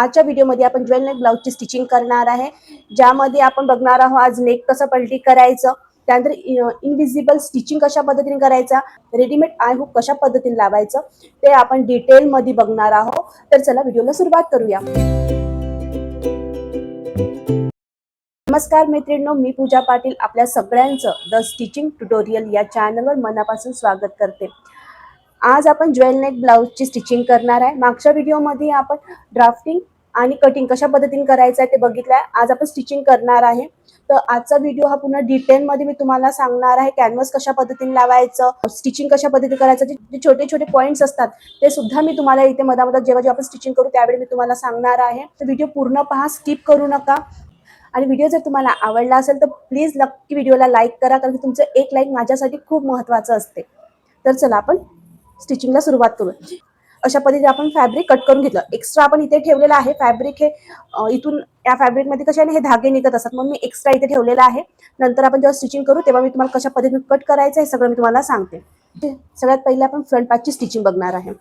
आजच्या व्हिडिओमध्ये आपण ज्वेल नेक ब्लाऊजची स्टिचिंग करणार आहे. ज्यामध्ये आपण बघणार आहोत आज नेक कसं पलटी करायचं त्यानंतर इनविजिबल स्टिचिंग कशा पद्धतीने करायचा रेडीमेड आय हुक कशा पद्धतीने लावायचं ते आपण डिटेलमध्ये बघणार आहोत. तर चला व्हिडिओला सुरुवात करूया. नमस्कार मैत्रिणींनो मी पूजा पाटील आपल्या सगळ्यांचं द स्टिचिंग ट्युटोरियल या चॅनलवर मनापासून स्वागत करते. आज आपण ज्वेल नेक ब्लाऊजची स्टिचिंग करणार आहे. मागच्या व्हिडिओमध्ये आपण ड्राफ्टिंग आणि कटिंग कशा पद्धतीने करायचं आहे ते बघितलं आहे आज आपण स्टिचिंग करणार आहे. तर आजचा व्हिडिओ हा पुन्हा डिटेलमध्ये मी तुम्हाला सांगणार आहे. कॅनव्हस कशा पद्धतीने लावायचं स्टिचिंग कशा पद्धतीने करायचं जे जे छोटे छोटे पॉईंट्स असतात ते सुद्धा मी तुम्हाला इथे मधामधात जेव्हा जेव्हा आपण स्टिचिंग करू त्यावेळी मी तुम्हाला सांगणार आहे. तर व्हिडिओ पूर्ण पहा स्किप करू नका. आणि व्हिडिओ जर तुम्हाला आवडला असेल तर प्लीज नक्की व्हिडिओला लाईक करा कारण की तुमचं एक लाईक माझ्यासाठी खूप महत्त्वाचं असते. तर चला आपण स्टिचिंगला सुरुवात करू अशा पद्धतीने आपण फॅब्रिक कट करून घेतलं. एक्स्ट्रा आपण इथे ठेवलेलं आहे. फॅब्रिक हे इथून या फॅब्रिकमध्ये कशा हे धागे निघत असतात. म्हणून मी एक्स्ट्रा इथे ठेवलेलं आहे. नंतर आपण जेव्हा स्टिचिंग करू तेव्हा मी तुम्हाला कशा पद्धतीने कट करायचं हे सगळं मी तुम्हाला सांगते. सगळ्यात पहिले आपण फ्रंट पार्टची स्टिचिंग बघणार आहे.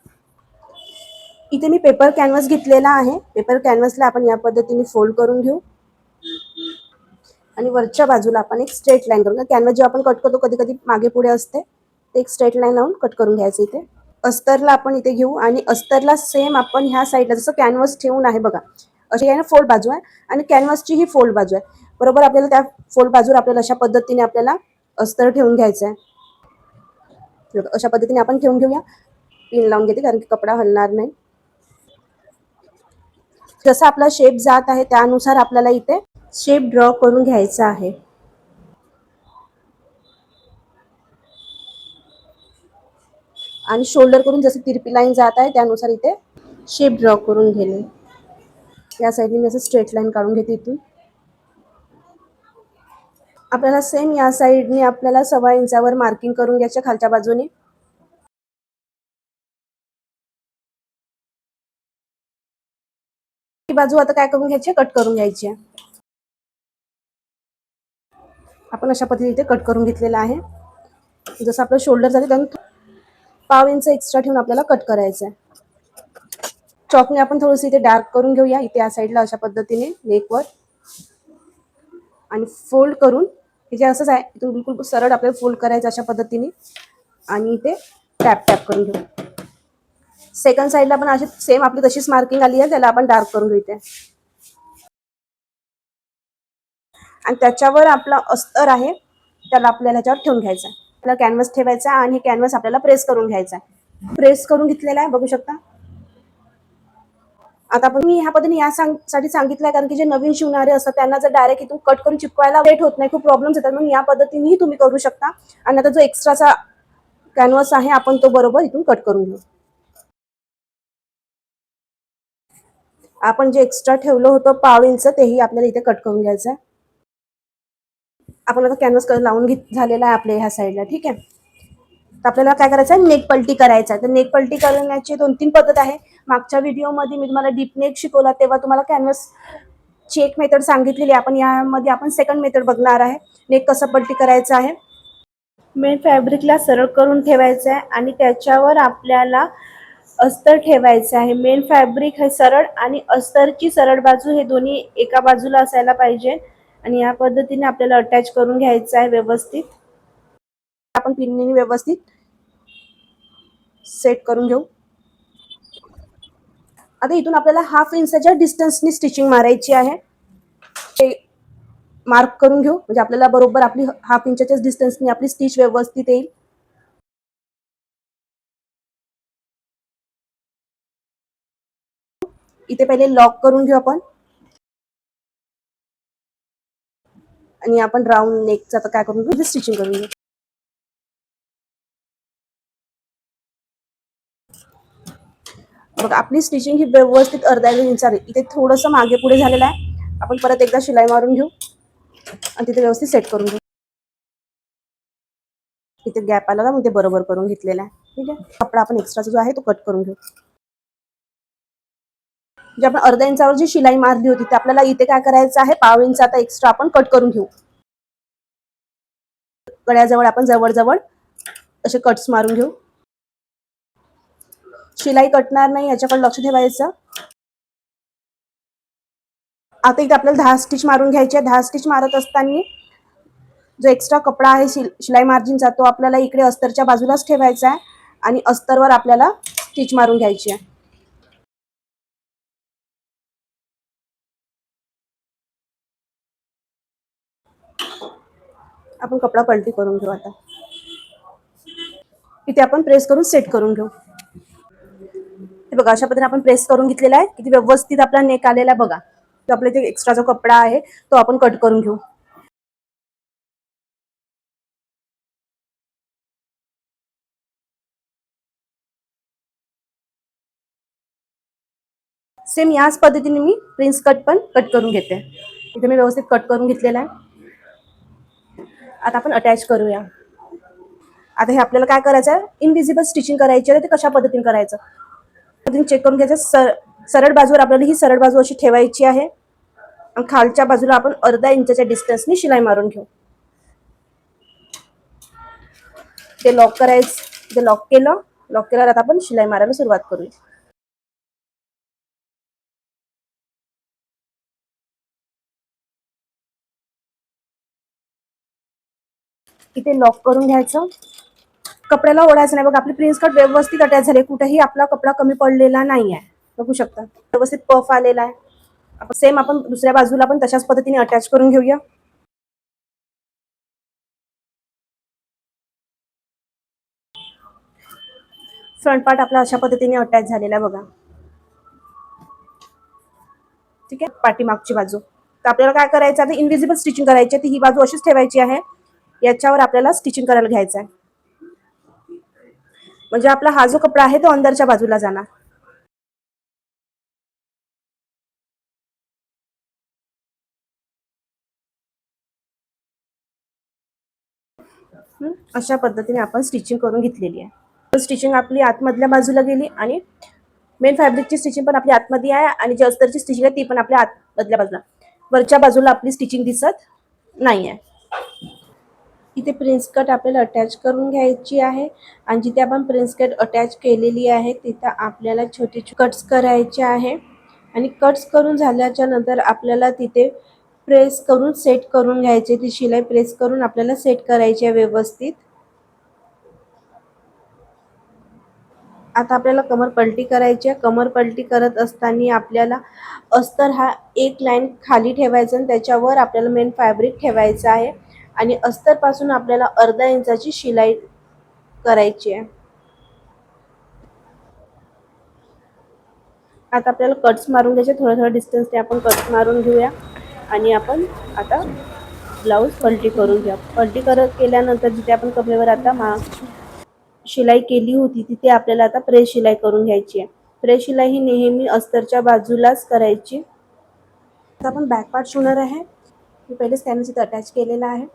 इथे मी पेपर कॅनव्हास घेतलेला आहे. पेपर कॅनव्हासला आपण या पद्धतीने फोल्ड करून घेऊ. आणि वरच्या बाजूला आपण एक स्ट्रेट लाईन करून कॅनव्हास जेव्हा आपण कट करतो कधी कधी मागे पुढे असते. ते एक स्ट्रेट लाईन लावून कट करून घ्यायचं इथे. अस्तरला आपण इथे घेऊ आणि अस्तरला सेम आपण ह्या साईडला जसं कॅनव्हस ठेवून आहे बघा. अशी आहे ना फोल्ड बाजू आहे आणि कॅनव्हासची ही फोल्ड बाजू आहे. बरोबर आपल्याला त्या फोल्ड बाजूवर आपल्याला अशा पद्धतीने आपल्याला अस्तर ठेवून घ्यायचं आहे. अशा पद्धतीने आपण ठेवून घेऊया. पिन लावून घेते कारण की कपडा हलणार नाही. जसा आपला शेप जात आहे त्यानुसार आपल्याला इथे शेप ड्रॉ करून घ्यायचा आहे. आणि शोल्डर करून जसं तिरपी लाईन जात आहे त्यानुसार इथे शेप ड्रॉ करून घेणे. या साईडने मी असं स्ट्रेट लाईन काढून घेते इथून. आपल्याला सेम या साईडने आपल्याला सव्वा इंचावर मार्किंग करून घ्यायच्या खालच्या बाजूने. ही बाजू आता काय करून घ्यायची कट करून घ्यायची आहे. आपण अशा पद्धतीने इथे कट करून घेतलेला आहे. जसं आपलं शोल्डर जाते त्यानं पाव इंच एक्स्ट्रा ठेवून आपल्याला कट करायचं आहे चॉकने आपण थोडंसं इथे डार्क करून घेऊया. इथे या साईडला अशा पद्धतीने नेकवर आणि फोल्ड करून हे जे असंच आहे इथून बिलकुल सरळ आपल्याला फोल्ड करायचं अशा पद्धतीने. आणि इथे टॅप टॅप करून घेऊ. सेकंड साईडला पण अशी सेम आपली तशीच मार्किंग आली आहे त्याला आपण डार्क करून घेऊ इथे. आणि त्याच्यावर आपला अस्तर आहे त्याला आपल्याला ह्याच्यावर ठेवून घ्यायचं आहे आपला कॅनव्हास ठेवायचा आणि हे कॅनव्हास आपल्याला प्रेस करून घ्यायचा आहे. प्रेस करून घेतलेला आहे बघू शकता. आता आपण मी ह्या पद्धतीने या सांगसाठी कारण की जे नवीन शिवणारे असतात त्यांना जर डायरेक्ट इथून कट करून चिपकायला वेट होत नाही खूप प्रॉब्लेम्स येतात. म्हणून या पद्धतीनेही तुम्ही करू शकता. आणि आता जो एक्स्ट्राचा कॅनव्हास आहे आपण तो बरोबर इथून कट करून घेऊ. आपण जे एक्स्ट्रा ठेवलं होतं पाव इंच तेही आपल्याला इथे कट करून घ्यायचं आहे. आपण आता कॅनव्हास लावून घेत झालेला आहे आपल्या ह्या साईडला ठीक आहे? तर आपल्याला काय करायचं आहे? नेक पलटी करायचं आहे. तर नेक पलटी करण्याची दोन तीन पद्धत आहे. मागच्या व्हिडिओमध्ये मी तुम्हाला डीप नेक शिकवला तेव्हा तुम्हाला कॅनव्हास ची एक मेथड सांगितलेली आपण यामध्ये आपण सेकंड मेथड बघणार आहे. नेक कसं पलटी करायचं आहे? मेन फॅब्रिकला सरळ करून ठेवायचं आहे आणि त्याच्यावर आपल्याला अस्तर ठेवायचं आहे. मेन फॅब्रिक हे सरळ आणि अस्तरची सरळ बाजू हे दोन्ही एका बाजूला असायला पाहिजे. आणि या पद्धतीने आपल्याला अटॅच करून घ्यायचं आहे व्यवस्थित. आपण पिनने व्यवस्थित सेट करून घेऊ. आता इथून आपल्याला हाफ इंचच्या डिस्टन्सनी स्टिचिंग मारायची आहे. ते मार्क करून घेऊ. म्हणजे आपल्याला बरोबर आपली हाफ इंचाच्याच डिस्टन्सनी आपली स्टिच व्यवस्थित येईल. इथे पहिले लॉक करून घेऊ आपण. आणि आपण राऊंड नेकचं आता काय करून घेऊ स्टिचिंग करून घेऊ बघा आपली स्टिचिंग ही व्यवस्थित अर्धा इंचार इथे थोडंसं मागे पुढे झालेलं आहे. आपण परत एकदा शिलाई मारून घेऊ. आणि तिथे व्यवस्थित सेट करून घेऊ. इथे गॅप आला ना मग ते बरोबर करून घेतलेला आहे. ठीक आहे? कपडा आपण एक्स्ट्राचा जो आहे तो कट करून घेऊ. जे आपण अर्ध्या इंचावर जी शिलाई मारली होती ते आपल्याला इथे काय करायचं आहे? पाव इंच आता एक्स्ट्रा आपण कट करून घेऊ. गळ्याजवळ आपण जवळ जवळ असे कट्स मारून घेऊ. शिलाई कटणार नाही याच्याकडे लक्ष ठेवायचं. आता इथे आपल्याला दहा स्टिच मारून घ्यायचे आहे दहा स्टिच मारत असताना जो एक्स्ट्रा कपडा आहे शिल शिलाई मार्जिनचा तो आपल्याला इकडे अस्तरच्या बाजूलाच ठेवायचा आहे. आणि अस्तरवर आपल्याला स्टिच मारून घ्यायची आहे. आपण कपडा पलटी करून घेऊ आता. इथे आपण प्रेस करून सेट करून घेऊ. हे बघा अशा पद्धतीने आपण प्रेस करून घेतलेला आहे. किती व्यवस्थित आपला नेक आलेला आहे बघा. तो आपला इथे एक्स्ट्रा जो कपडा आहे तो आपण कट करून घेऊ. सेम याच पद्धतीने मी प्रिन्स कट पण कट करून घेते. इथे मी व्यवस्थित कट करून घेतलेला आहे. आता आपण अटॅच करूया. आता हे आपल्याला काय करायचं आहे इनविजिबल स्टिचिंग करायची आहे ते कशा पद्धतीने करायचं? पद्धतीने चेक करून घ्यायचं. सर सरळ बाजूवर आपल्याला ही सरळ बाजू अशी ठेवायची आहे. आणि खालच्या बाजूला आपण अर्धा इंचाच्या डिस्टन्सनी शिलाई मारून घेऊ. ते लॉक करायचं. ते लॉक केलं. लॉक केल्यावर आता आपण शिलाई मारायला सुरुवात करूया. इथे लॉक करून घ्यायचं. कपड्याला ओढायचं नाही. बघ आपली प्रिन्स कट व्यवस्थित अटॅच झाली. कुठेही आपला कपडा कमी पडलेला नाही आहे बघू शकता. व्यवस्थित पफ आलेला आहे. आपण सेम आपण दुसऱ्या बाजूला पण तशाच पद्धतीने अटॅच करून घेऊया. फ्रंट पार्ट आपला अशा पद्धतीने अटॅच झालेला आहे बघा. ठीक आहे? पाठीमागची बाजू. तर आपल्याला काय करायचं? आता इनविजिबल स्टिचिंग करायची आहे. ती ही बाजू अशीच ठेवायची आहे. याच्यावर आपल्याला स्टिचिंग करायला घ्यायचं आहे म्हणजे आपला हा जो कपडा आहे तो अंदरच्या बाजूला जाणार. अशा पद्धतीने आपण स्टिचिंग करून घेतलेली आहे. स्टिचिंग आपली आतमधल्या बाजूला गेली आणि मेन फॅब्रिकची स्टिचिंग पण आपली आतमध्ये आहे आणि जी अस्तरची स्टिचिंग आहे ती पण आपल्या आतमधल्या बाजूला. वरच्या बाजूला आपली स्टिचिंग दिसत नाही आहे इथे प्रिन्स कट आपल्याला अटॅच करून घ्यायची आहे. आणि जिथे आपण प्रिन्स कट अटॅच केलेली आहे तिथं आपल्याला छोटे कट्स करायचे आहे. आणि कट्स करून झाल्याच्यानंतर आपल्याला तिथे प्रेस करून सेट करून घ्यायचे. ती शिलाई प्रेस करून आपल्याला सेट करायची आहे व्यवस्थित. आता आपल्याला कमर पलटी करायची आहे. कमर पलटी करत असताना आपल्याला अस्तर हा एक लाईन खाली ठेवायचा आणि त्याच्यावर आपल्याला मेन फॅब्रिक ठेवायचं आहे. आणि अस्तरपासून आपल्याला अर्धा इंचाची शिलाई करायची आहे. आता आपल्याला कट्स मारून घ्यायचे थोडं थोडं डिस्टन्सने आपण कट्स मारून घेऊया. आणि आपण आता ब्लाऊज पलटी करून घ्या पलटी करत केल्यानंतर जिथे आपण कपड्यावर आता मा शिलाई केली होती तिथे आपल्याला आता प्रेस शिलाई करून घ्यायची आहे. प्रेस शिलाई ही नेहमी अस्तरच्या बाजूलाच करायची. आता आपण बॅक पार्ट शिवणार आहे. मी पहिलेच कॅनव्हस इथे अटॅच केलेला आहे.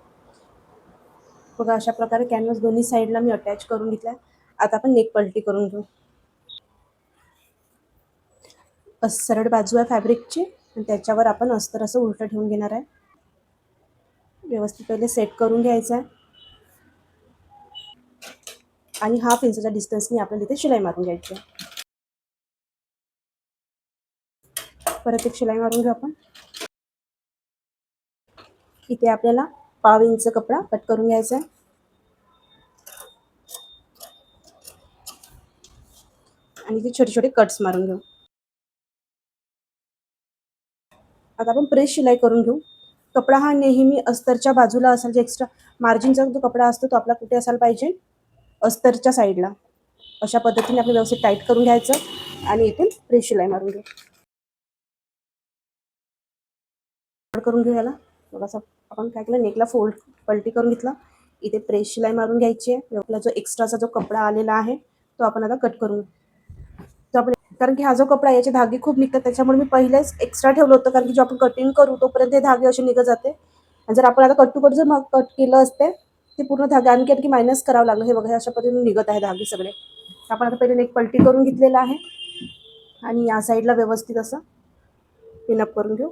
बघा अशा प्रकारे कॅनव्हस दोन्ही साईडला मी अटॅच करून घेतला आता आपण नेक पलटी करून घेऊ. सरळ बाजू आहे फॅब्रिकची आणि त्याच्यावर आपण अस्तर असं उलटं ठेवून घेणार आहे. व्यवस्थित पहिले सेट करून घ्यायचं आहे. आणि हाफ इंचच्या डिस्टन्सनी आपल्याला इथे शिलाई मारून घ्यायची आहे. परत एक शिलाई मारून घेऊ आपण. इथे आपल्याला पाव इंच कपडा कट करून घ्यायचा आहे. आणि ते छोटे छोटे कट्स मारून घेऊ. आता आपण प्रेस शिलाई करून घेऊ. कपडा हा नेहमी अस्तरच्या बाजूला असेल जे एक्स्ट्रा मार्जिनचा जो कपडा असतो तो आपला कुठे असायला पाहिजे? अस्तरच्या साईडला अशा पद्धतीने आपलं व्यवस्थित टाईट करून घ्यायचं आणि इथून प्रेस शिलाई मारून घेऊ. करून घेऊ याला. बघा आपण काय केलं नेकला फोल्ड पलटी करून घेतला. इथे प्रेस शिलाई मारून घ्यायची आहे. आपला जो एक्स्ट्राचा जो कपडा आलेला आहे तो आपण आता कट करून तो आपण कारण की हा जो कपडा याचे धागे खूप निघतात. त्याच्यामुळे मी पहिलेच एक्स्ट्रा ठेवलं होतं. कारण की जो आपण कटिंग करू तोपर्यंत हे धागे असे निघत जाते. आणि जर आपण आता कट टू कट जर मग कट केलं असते ते पूर्ण धागे आणखी आणखी मायनस करावं लागलं. हे बघा अशा पद्धतीने निघत आहे धागे सगळे. आपण आता पहिले एक पलटी करून घेतलेला आहे. आणि या साईडला व्यवस्थित असं पिनअप करून घेऊ.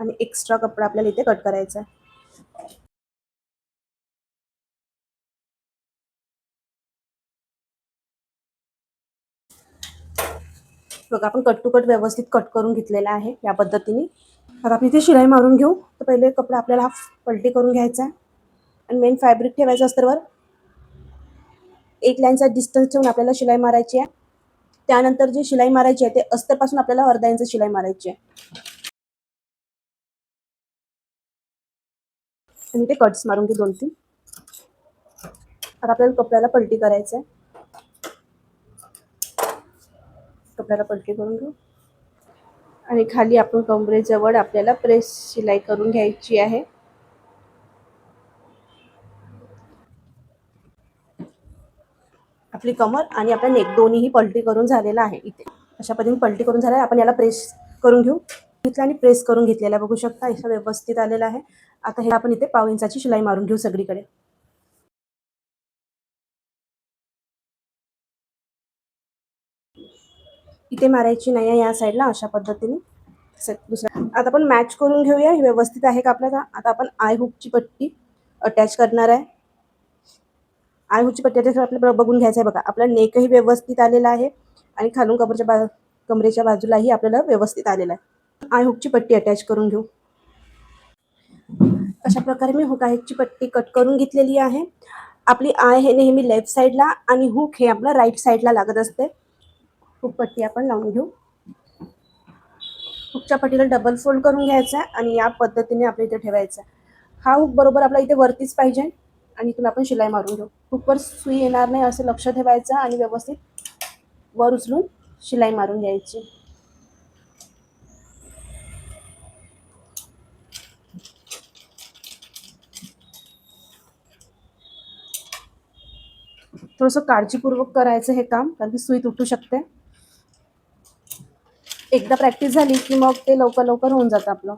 आणि एक्स्ट्रा कपडा आपल्याला इथे कट करायचा आहे. बघा आपण कट टू कट व्यवस्थित कट करून घेतलेला आहे या पद्धतीने. आता आपण इथे शिलाई मारून घेऊ. तर पहिले कपडा आपल्याला हा पलटी करून घ्यायचा आहे. आणि मेन फॅब्रिक ठेवायचं असतं वर एक लाईनचा डिस्टन्स ठेवून आपल्याला शिलाई मारायची आहे. त्यानंतर जी शिलाई मारायची आहे ते अस्तरपासून आपल्याला अर्धा इंच शिलाई मारायची आहे. आणि ते कट्स मारून घे दोन तीन आता आपल्याला कपड्याला पलटी करायचं आहे कपड्याला पलटी करून घेऊ. आणि खाली आपण कमरेजवळ आपल्याला प्रेस शिलाई करून घ्यायची आहे. आपली कमर आणि आपला नेक दोन्हीही पलटी करून झालेला आहे इथे. अशा पद्धतीने पलटी करून झाला आपण याला प्रेस करून घेऊ. घेतला आणि प्रेस करून घेतलेला बघू शकता असं व्यवस्थित आलेलं आहे. आता हे आपण इथे पाव इंचाची शिलाई मारून घेऊ सगळीकडे. इथे मारायची नाही आहे या साईडला अशा पद्धतीने. दुसऱ्या आता आपण मॅच करून घेऊया. व्यवस्थित आहे का आपल्याला? आता आपण आय हुकची पट्टी अटॅच करणार आहे. आय हुकची पट्टी अटॅच आपल्याला बघून घ्यायचं आहे बघा. आपला नेकही व्यवस्थित आलेला आहे आणि खालून कमरच्या बा कमरेच्या बाजूलाही आपल्याला व्यवस्थित आलेला आहे. आय हुकची पट्टी अटॅच करून घेऊ. अशा प्रकारे मी हुक आहेची पट्टी कट करून घेतलेली आहे. आपली आय हे नेहमी लेफ्ट साईडला आणि हुक हे आपलं राईट साईडला लागत असते. हुक पट्टी आपण लावून घेऊ. हुकच्या पट्टीला डबल फोल्ड करून घ्यायचा आहे आणि या पद्धतीने आपल्या इथे ठेवायचा आहे. हा हुक बरोबर आपला इथे वरतीच पाहिजे आणि इथून आपण शिलाई मारून घेऊ. हुकवर सुई येणार नाही असं लक्ष ठेवायचं आणि व्यवस्थित वर उचलून शिलाई मारून घ्यायची. थोडंसं काळजीपूर्वक करायचं हे काम कारण की सुई तुटू शकते. एकदा प्रॅक्टिस झाली की मग ते लवकर लवकर होऊन जातं आपलं.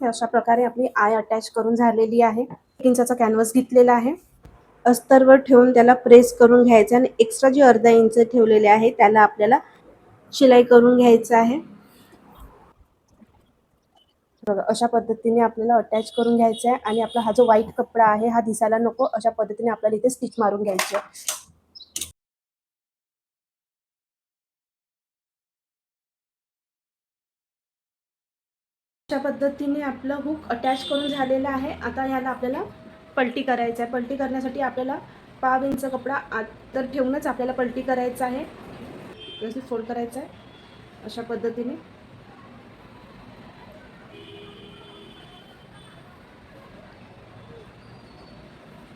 अशा प्रकारे आपली आय अटॅच करून झालेली आहे. एक इंचाचा कॅनव्हस घेतलेला आहे. अस्तरवर ठेवून त्याला प्रेस करून घ्यायचं आणि एक्स्ट्रा जे अर्धा इंच ठेवलेले आहे त्याला आपल्याला शिलाई करून घ्यायचं आहे. बघा अशा पद्धतीने आपल्याला अटॅच करून घ्यायचं आहे आणि आपला हा जो व्हाईट कपडा आहे हा दिसायला नको. अशा पद्धतीने आपल्याला इथे स्टिच मारून घ्यायची आहे. अशा पद्धतीने आपलं हुक अटॅच करून झालेलं आहे. आता याला आपल्याला पलटी करायचं आहे. पलटी करण्यासाठी आपल्याला पाव इंच कपडा आत तर ठेवूनच आपल्याला पलटी करायचं आहे. व्यवस्थित फोल्ड करायचं आहे. अशा पद्धतीने.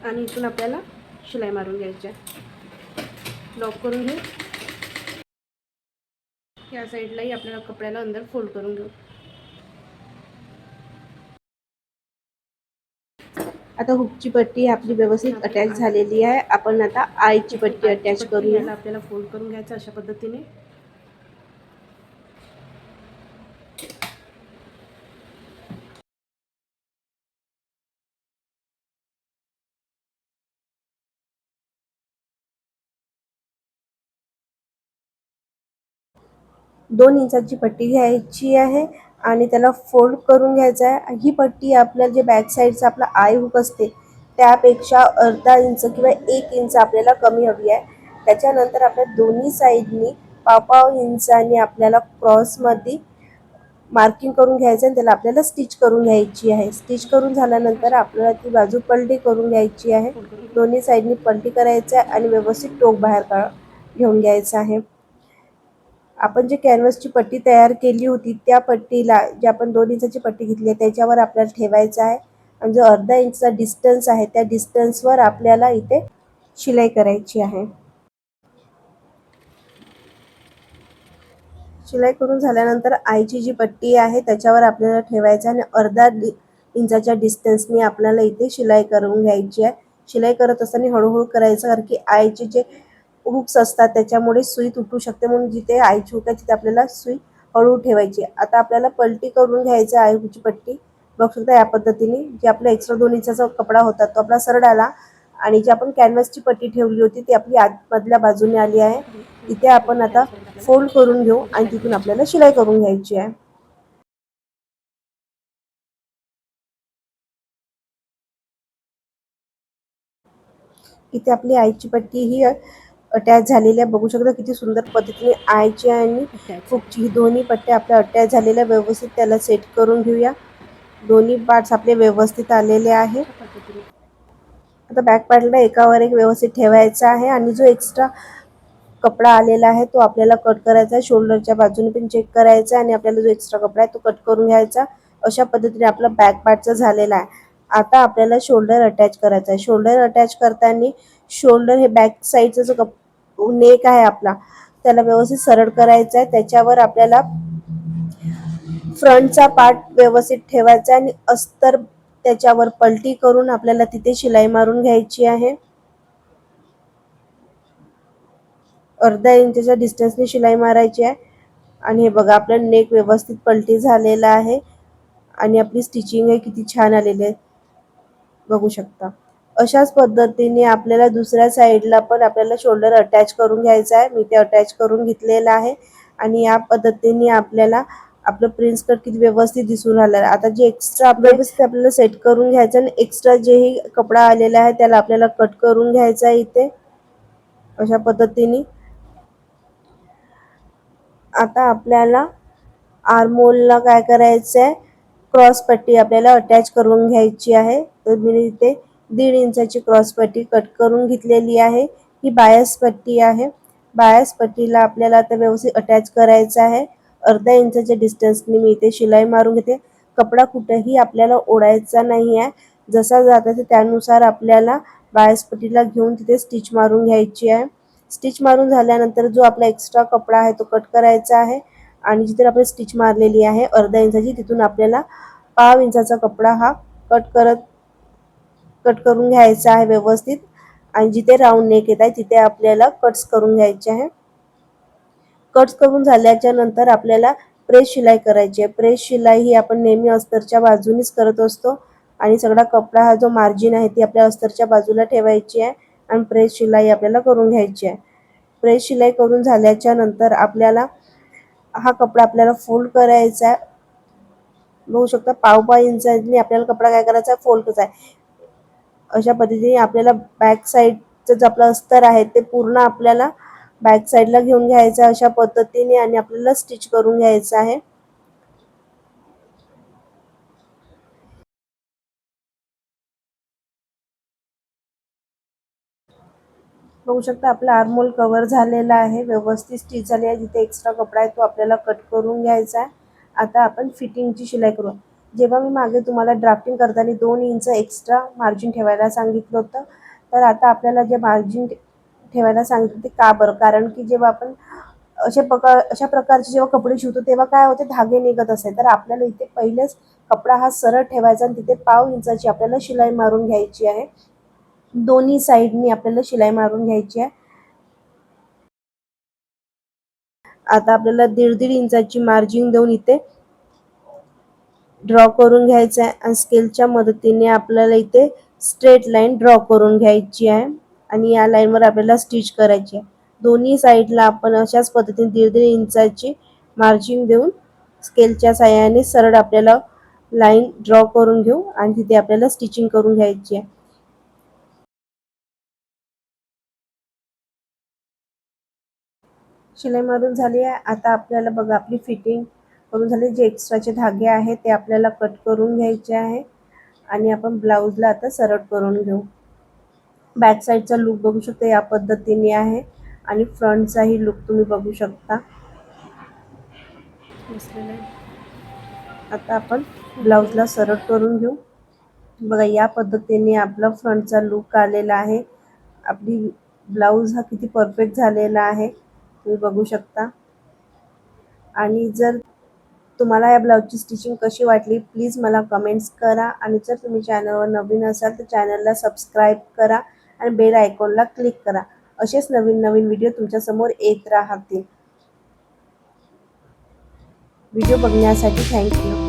आणि इथून आपल्याला शिलाई मारून घ्यायची आहे. लॉक करून घेऊ. या साईडलाही आपल्याला कपड्याला अंदर फोल्ड करून घेऊ. आता हुकची पट्टी आपली व्यवस्थित अटॅच झालेली आहे. आपण आता आईची पट्टी अटॅच करूया. आपल्याला फोल्ड करून घ्यायचं अशा पद्धतीने. दोन इंचाची पट्टी घ्यायची आहे. आणि त्याला फोल्ड करून घ्यायचं आहे. ही पट्टी आपल्याला जे बॅक साईडचा आपला आय हुक असते त्यापेक्षा अर्धा इंच किंवा एक इंच आपल्याला कमी हवी आहे. त्याच्यानंतर आपल्या दोन्ही साईडनी पावपाव पाव इंचाने आपल्याला क्रॉसमध्ये मार्किंग करून घ्यायचं आणि त्याला आपल्याला स्टिच करून घ्यायची आहे. स्टिच करून झाल्यानंतर आपल्याला ती बाजू पलटी करून घ्यायची आहे. दोन्ही साईडनी पलटी करायचं आहे आणि व्यवस्थित टोक बाहेर काढ घेऊन घ्यायचं आहे. आपण जे कॅनव्हसची पट्टी तयार केली होती त्या पट्टीला जे आपण दोन इंचाची पट्टी घेतली आहे त्याच्यावर आपल्याला ठेवायचं आहे. आणि जो अर्धा इंचचा डिस्टन्स आहे त्या डिस्टन्सवर आपल्याला इथे शिलाई करायची आहे. शिलाई करून झाल्यानंतर आईची जी पट्टी आहे त्याच्यावर आपल्याला ठेवायचं आणि अर्धा डि इंचाच्या डिस्टन्सनी आपल्याला इथे शिलाई करून घ्यायची आहे. शिलाई करत असताना हळूहळू करायचं कारण की आईचे जे हुक्स असतात त्याच्यामुळे सुई तुटू शकते म्हणून जिथे आई हुक आहे तिथे आपल्याला सुई हळू ठेवायची आता आपल्याला पलटी करून घ्यायचं आहे पट्टी. बघू शकता या पद्धतीने जे आपला एक्स्ट्रा दोन इंचाचा कपडा होता तो आपला सरळ आला आणि जी आपण कॅनव्हसची पट्टी ठेवली होती ती आपली आतमधल्या बाजूने आली आहे. इथे आपण आता फोल्ड करून घेऊ आणि तिथून आपल्याला शिलाई करून घ्यायची आहे. इथे आपली आईची पट्टी ही अटॅच झालेली आहे बघू शकता किती सुंदर पद्धतीने आईची आणि फुकची ही दोन्ही पट्ट्या आपल्या अटॅच झालेल्या व्यवस्थित त्याला सेट करून घेऊया. दोन्ही पार्ट्स आपले व्यवस्थित आलेले आहे आता बॅक पार्टला एकावर एक व्यवस्थित ठेवायचा आहे आणि जो एक्स्ट्रा कपडा आलेला आहे तो आपल्याला कट करायचा आहे. शोल्डरच्या बाजूने पण चेक करायचा आणि आपल्याला जो एक्स्ट्रा कपडा आहे तो कट करून घ्यायचा अशा पद्धतीने आपला बॅक पार्टचा झालेला आहे. आता आपल्याला शोल्डर अटॅच करायचा आहे. शोल्डर अटॅच करताना शोल्डर हे बॅक साईडचा जो कप नेक आहे आपला त्याला व्यवस्थित सरळ करायचा आहे त्याच्यावर आपल्याला फ्रंटचा पार्ट व्यवस्थित ठेवायचा आणि अस्तर त्याच्यावर पलटी करून आपल्याला तिथे शिलाई मारून घ्यायची आहे. अर्धा इंचच्या डिस्टन्सने शिलाई मारायची आहे. आणि हे बघा आपलं नेक व्यवस्थित पलटी झालेला आहे. आणि आपली स्टिचिंग आहे किती छान आलेली आहे. बघू शकता. अशाच पद्धतीने आपल्याला दुसऱ्या साईडला पण आपल्याला शोल्डर अटॅच करून घ्यायचा आहे. मी ते अटॅच करून घेतलेलं आहे. आणि या पद्धतीने आपल्याला आपलं प्रिन्स कट किती व्यवस्थित दिसून आलं. आता जे एक्स्ट्रा व्यवस्थित आपल्याला सेट करून घ्यायचं आणि एक्स्ट्रा जेही कपडा आलेला आहे त्याला आपल्याला कट करून घ्यायचा आहे इथे. अशा पद्धतीने. आता आपल्याला आरमोलला काय करायचं आहे क्रॉस पट्टी आपल्याला अटॅच करून घ्यायची आहे. तर मी इथे दीड इंचाची क्रॉस पट्टी कट करून घेतलेली आहे. ही बायस पट्टी आहे. बायस पट्टीला आपल्याला आता व्यवस्थित अटॅच करायचं आहे. अर्ध्या इंचाच्या डिस्टन्सने मी इथे शिलाई मारून घेते. कपडा कुठेही आपल्याला ओढायचा नाही आहे. जसा जात आहे त्यानुसार आपल्याला बायस पट्टीला घेऊन तिथे स्टिच मारून घ्यायची आहे. स्टिच मारून झाल्यानंतर जो आपला एक्स्ट्रा कपडा आहे तो कट करायचा आहे. आणि जिथे आपण स्टिच मारलेली आहे अर्धा इंचाची तिथून आपल्याला पाव इंचाचा कपडा हा कट करत कट करून घ्यायचा आहे व्यवस्थित. आणि जिथे राऊंड नेक येत आहे तिथे आपल्याला कट्स करून घ्यायचे आहे. कट्स करून झाल्याच्यानंतर आपल्याला प्रेस शिलाई करायची आहे. प्रेस शिलाई ही आपण नेहमी अस्तरच्या बाजूनीच करत असतो. आणि सगळा कपडा हा जो मार्जिन आहे ती आपल्या अस्तरच्या बाजूला ठेवायची आहे. आणि प्रेस शिलाई आपल्याला करून घ्यायची आहे. प्रेस शिलाई करून झाल्याच्यानंतर आपल्याला हा कपडा आपल्याला फोल्ड करायचा आहे. बघू शकता पाव पाव इंचाने आपल्याला कपडा काय करायचा आहे? फोल्ड करायचा आहे. अशा पद्धतीने आपल्याला बॅक साईडचं जे आपलं अस्तर आहे ते पूर्ण आपल्याला बॅक साईडला घेऊन घ्यायचं आहे अशा पद्धतीने आणि आपल्याला स्टिच करून घ्यायचं आहे. बघू शकता आपला आर्मोल कव्हर झालेला आहे व्यवस्थित स्टिच झाली आहे. जिथे एक्स्ट्रा कपडा आहे तो आपल्याला कट करून घ्यायचा आहे. आता आपण फिटिंगची शिलाई करू. जेव्हा मी मागे तुम्हाला ड्राफ्टिंग करताना दोन इंच एक्स्ट्रा मार्जिन ठेवायला सांगितलं होतं तर आता आपल्याला जे मार्जिन ठेवायला सांगितलं ते का बरं? कारण की जेव्हा आपण अशा प्रकार अशा प्रकारचे जेव्हा कपडे शिवतो तेव्हा काय होते? धागे निघत असे तर आपल्याला इथे पहिलेच कपडा हा सरळ ठेवायचा आणि तिथे पाव इंचाची आपल्याला शिलाई मारून घ्यायची आहे. दोन्ही साईडनी आपल्याला शिलाई मारून घ्यायची आहे. आता आपल्याला दीड दीड इंचाची मार्जिन देऊन इथे ड्रॉ करून घ्यायचं आहे. आणि स्केलच्या मदतीने आपल्याला इथे स्ट्रेट लाईन ड्रॉ करून घ्यायची आहे. आणि या लाईनवर आपल्याला स्टिच करायची आहे. दोन्ही साईडला आपण अशाच पद्धतीने दीड दीड इंचाची मार्जिन देऊन स्केलच्या साह्याने सरळ आपल्याला लाईन ड्रॉ करून घेऊ आणि तिथे आपल्याला स्टिचिंग करून घ्यायची आहे. शिलाई मारून झाली आहे. आता आपल्याला बघा आपली फिटिंग करून झाले. जे एक्स्ट्राचे धागे आहेत ते आपल्याला कट करून घ्यायचे आहे. आणि आपण ब्लाऊजला आता सरळ करून घेऊ. बॅक साईडचा लुक बघू शकता या पद्धतीने आहे. आणि फ्रंटचाही लुक तुम्ही बघू शकता. आता आपण ब्लाऊजला सरळ करून घेऊ. बघा या पद्धतीने आपला फ्रंटचा लुक आलेला आहे. आपली ब्लाऊज हा किती परफेक्ट झालेला आहे तुम्ही बघू शकता. आणि जर तुम्हाला या ब्लाऊजची स्टिचिंग कशी वाटली प्लीज मला कमेंट्स करा. आणि जर तुम्ही चॅनलवर नवीन असाल तर चॅनलला सबस्क्राईब करा आणि बेल आयकॉनला क्लिक करा. असेच नवीन नवीन व्हिडिओ तुमच्यासमोर येत राहतील. व्हिडिओ बघण्यासाठी थँक्यू